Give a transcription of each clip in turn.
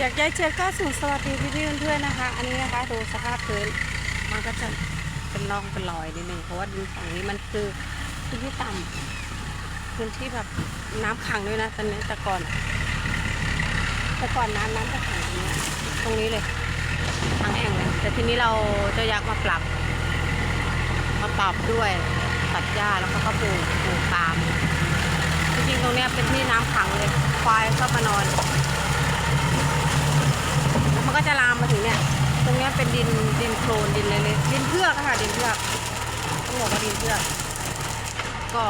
อยากย้ายเชือกก็สูงสวัสดีพี่ๆเพื่อนๆนะคะ อันนี้นะคะดูสภาพพื้นมันก็จะเป็นร่องเป็นรอยนิดนึงเพราะว่าดินฝั่งนี้มันคือพื้นที่ต่ำพื้นที่แบบน้ำขังด้วยนะตอนนี้แต่ก่อนแต่ก่อนน้ำน้ำจะขังตรงนี้ตรงนี้เลยทางแอ่งเลยแต่ทีนี้เราจะยักมาปรับ มาปรับด้วยตัดหญ้าแล้วก็ก็ปลูกปลูกปาล์มจริงๆตรงนี้เป็นที่น้ำขังเลยควายชอบมานอน ก็จะลามมาถึงเนี่ย ตรงเนี้ยเป็นดินดินโคลนดินเลยเลยดินเพือกอค่ะดินเพือกต้องบอกว่าดินเพือก ก็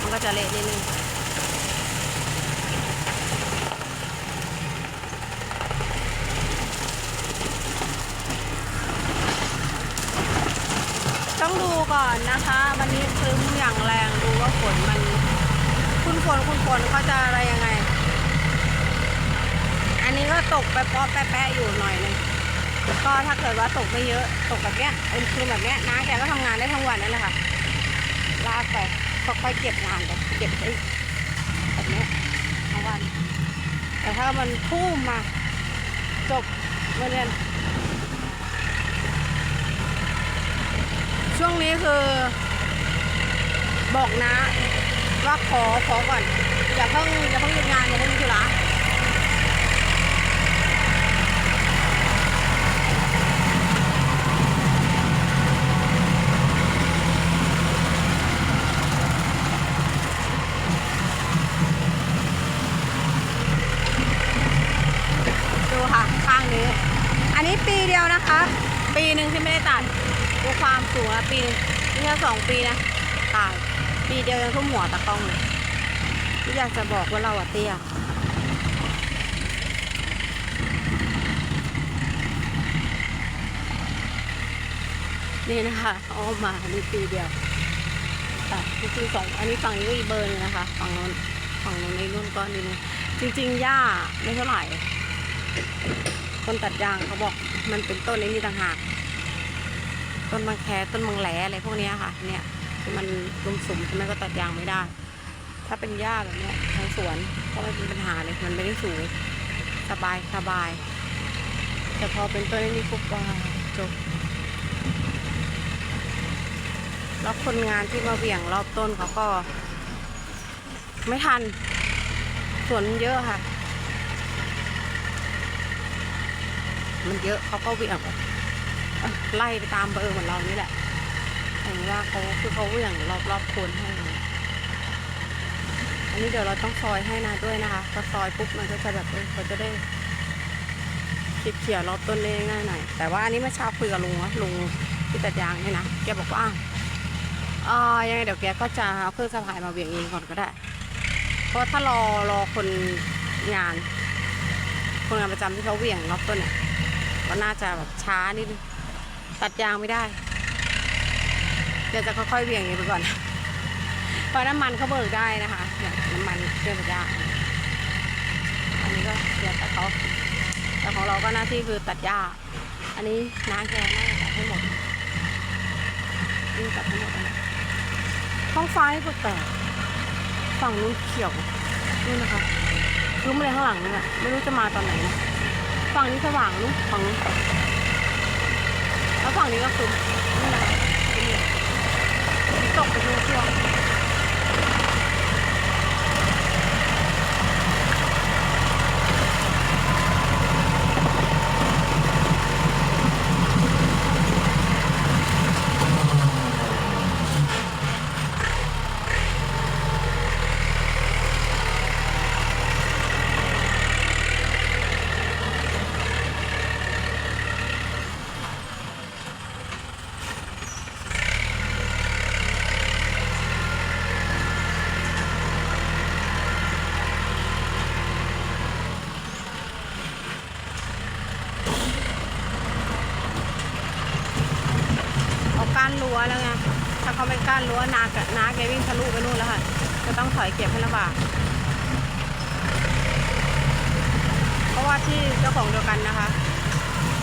มันก็จะเละนิดนึงต้องดูก่อนนะคะ วันนี้คลึ้มอย่างแรงดูว่าฝนมัน คุณฝนคุณฝนเขาจะอะไรยังไง อันนี้ก็ตกไปปอแปะๆอยู่หน่อยนึงก็ถ้าเกิดว่าตกไม่เยอะตกแบบเนี้ยเป็นคืนแบบเนี้ยน้าแกก็ทำงานได้ทั้งวันนั่นแหละค่ะลากไปค่อยๆเก็บงานไปเก็บไอ้แบบเนี้ยทั้งวัน แต่ถ้ามันพุ่มมาจบเมื่อเรียนช่วงนี้คือ บอกนะว่าขอขอก่อนอย่าเพิ่งอย่าเพิ่งหยุดงานอย่าเพิ่งมีธุระ ดูค่ะข้างนี้ อันนี้ปีเดียวนะคะ ปีหนึ่งที่ไม่ได้ตัดดูความสูงนะปีนึงนี่แค่สองปีนะตาย ปีเดียวยังทุ่มหัวตะกล้องเลยที่อยากจะบอกว่าเราอะเตี้ยนี่นะคะเอามาอันนี้ปีเดียวแต่จริงๆสองอันนี้ฝั่งนี้ก็อีเบอร์นึงนะคะฝั่งโน้นฝั่งโน้นในรุ่นก้อนนี้นึงจริงๆหญ้าไม่เท่าไหร่ คนตัดยางเขาบอกมันเป็นต้นไอ้นี่ต่างหาก ต้นมังแคต้นมังแหลอะไรพวกนี้ค่ะ เนี่ยที่มันรุมสุมทำไมก็ตัดยางไม่ได้ ถ้าเป็นหญ้าแบบเนี้ยทางสวนก็ไม่เป็นปัญหาเลยมันไม่ได้สูงสบายสบาย แต่พอเป็นต้นนี่ปุ๊บว่าจบแล้วคนงานที่มาเหวี่ยงรอบต้นเขาก็ ไม่ทัน สวนเยอะค่ะ มันเยอะเขาก็เหวี่ยงไล่ไปตามเบอร์เหมือนเรานี่แหละเห็นว่าเขาคือเขาเหวี่ยงรอบรอบคนให้ อันนี้เดี๋ยวเราต้องซอยให้นะด้วยนะคะพอซอยปุ๊บมันก็จะแบบเออเขาจะได้เขี่ยรอบต้นได้ง่ายหน่อยแต่ว่าอันนี้เมื่อเช้าคุยกับลุงนะลุงที่ตัดยางเนี่ยนะแกบอกว่าอ่ายังไงเดี๋ยวแกก็จะเอาเครื่องสะพายมาเหวี่ยงเองก่อนก็ได้ เพราะถ้ารอรอคนงาน คนงานประจำที่เขาเหวี่ยงรอบต้นเนี่ย ก็น่าจะแบบช้านิดนึงตัดยางไม่ได้ เดี๋ยวจะค่อยๆเบี่ยงอย่างนี้ไปก่อนเพราะน้ำมันเขาเบิกได้นะคะเนี่ยน้ำมันเครื่องตัดยางอันนี้ก็เดี๋ยวแต่เขาแต่ของเราก็หน้าที่คือตัดหญ้าอันนี้น้าแกน่าจะตัดให้หมดนี่ตัดให้หมดเลยท้องฟ้านี่แปลกฝั่งนู้นเขียวนี่นนะคะรู้มาเลยข้างหลังนี่แหละไม่รู้จะมาตอนไหนนะ ฝั่งนี้สว่างลูกฝั่งนู้แล้วฝั่งนี้ก็คือนี่นะคะตกไปช่วงช่วง รั้วแล้วไง ถ้าเขาไม่ก้านรั้วนากับนาแกวิ่งทะลุไปนู่นแล้วค่ะ จะต้องถอยเก็บให้ลำบาก เพราะว่าที่เจ้าของเดียวกันนะคะ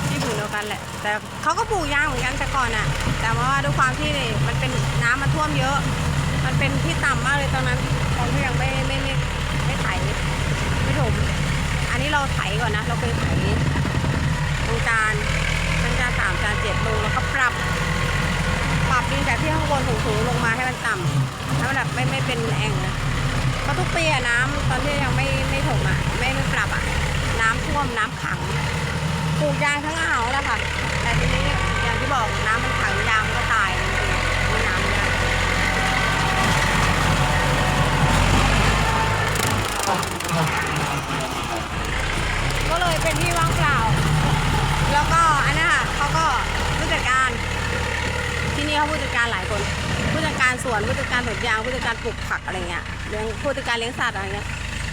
ที่ปลูกเดียวกันแหละ แต่เขาก็ปลูกยางเหมือนกันแต่ก่อนน่ะ แต่ว่าด้วยความที่มันเป็นน้ำมันท่วมเยอะ มันเป็นที่ต่ำมากเลยตอนนั้นตอนที่ยังไม่ไม่ไม่ไม่ไถไม่ถม อันนี้เราไถก่อนนะ เราเคยไถตรงจานจานสามจานเจ็ดลงแล้วก็ปรับ ปรับดินจากที่ข้างบนสูงๆลงมาให้มันต่ำให้มันแบบไม่ไม่เป็นแอ่งนะเพราะทุกปีอะน้ำตอนที่ยังไม่ไม่ถมอะไม่ไม่ปรับอะน้ำท่วมน้ำขังปลูกยางทั้งอ่าวแล้วค่ะ แต่ทีนี้อย่างที่บอกน้ำมันขังยางมันก็ตายเลยจริงๆมีน้ำไม่ได้ก็เลยเป็นที่ว่างเปล่า แล้วก็อันนั้นค่ะเขาก็ผู้จัดการ ที่นี่เขาผู้จัดการหลายคน ผู้จัดการสวนผู้จัดการสวนยางผู้จัดการปลูกผักอะไรเงี้ยเลี้ยงผู้จัดการเลี้ยงสัตว์อะไรเงี้ย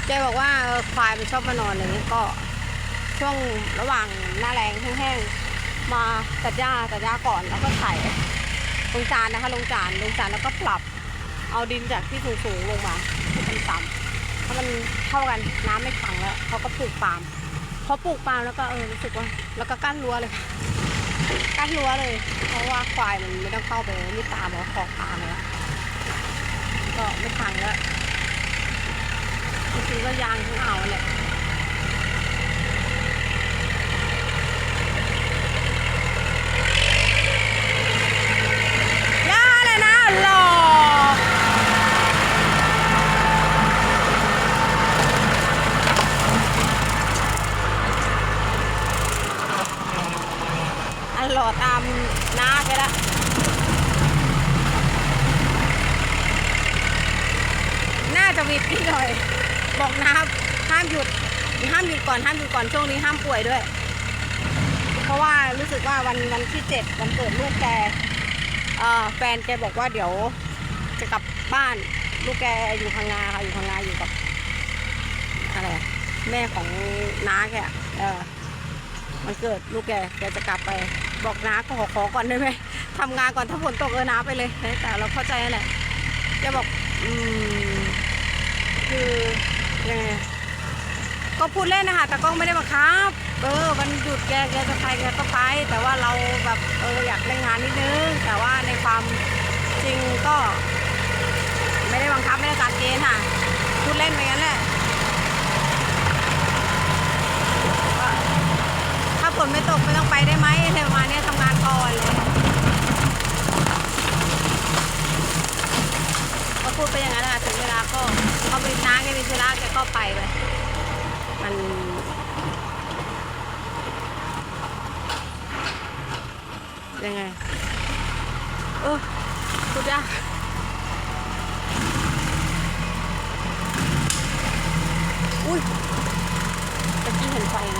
แกบอกว่าควายมันชอบมานอนอะไรเงี้ยก็ช่วงระหว่างหน้าแรงแห้งๆมาตัดหญ้าตัดหญ้าก่อนแล้วก็ไถลงจานนะคะลงจานลงจานแล้วก็ปรับเอาดินจากที่สูงๆลงมาให้มันต่ำถ้ามันเท่ากันน้ำไม่ขังแล้วเขาก็ปลูกปาล์มพอปลูกปาล์มแล้วก็เออรู้สึกว่า แล้วก็กั้นรั้วเลยค่ะ กั้นรั้วเลย เพราะว่าควายมันไม่ต้องเข้าไปนี่ตามหรอขอบตามเลยก็ไม่พังแล้วจริงๆก็ยางทั้งเอาแหละย่าเลยนะหล่ออัน หล่อตามน้าไปละน่าจะวิดนิดหน่อย บอกนะครับห้ามหยุด ห้ามหยุดก่อนห้ามหยุดก่อนช่วงนี้ห้ามป่วยด้วย เพราะว่ารู้สึกว่าวันวันที่เจ็ดวันเกิดลูกแกแฟนแกบอกว่าเดี๋ยวจะกลับบ้านลูกแกอยู่พังงาค่ะอยู่พังงาอยู่กับอะไรแม่ของน้าแกอะเออ มันเกิดลูกแกแกจะกลับไปบอกน้าขอขอก่อนได้ไหมทำงานก่อนถ้าฝนตกเออน้าไปเลยแต่เราเข้าใจแหละแกบอกอืมคือยังไงก็พูดเล่นนะคะแต่ก็ไม่ได้บังคับเออมันหยุดแกแกจะไปแกก็ไป แต่ว่าเราแบบเอออยากเล่นงานนิดนึงแต่ว่าในความจริงก็ ไม่ได้บังคับไม่ได้กักเกณฑ์ค่ะพูดเล่นไปงั้นแหละว่าถ้าฝ นไม่ตกไม่ต้องไปได้ไหมอะไรประมาณเนี้ยทำงานก่อนเลยก็พูดไปอย่างนั้นแหละถึงเวลาก็เขาไปน้าแกมีธุระแกก็ไปเลยมันยังไงเออพูดยากอุ้ยตะกี้เห็นไฟนะ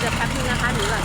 เดี๋ยวแป๊บนึงนะคะหนูก่อน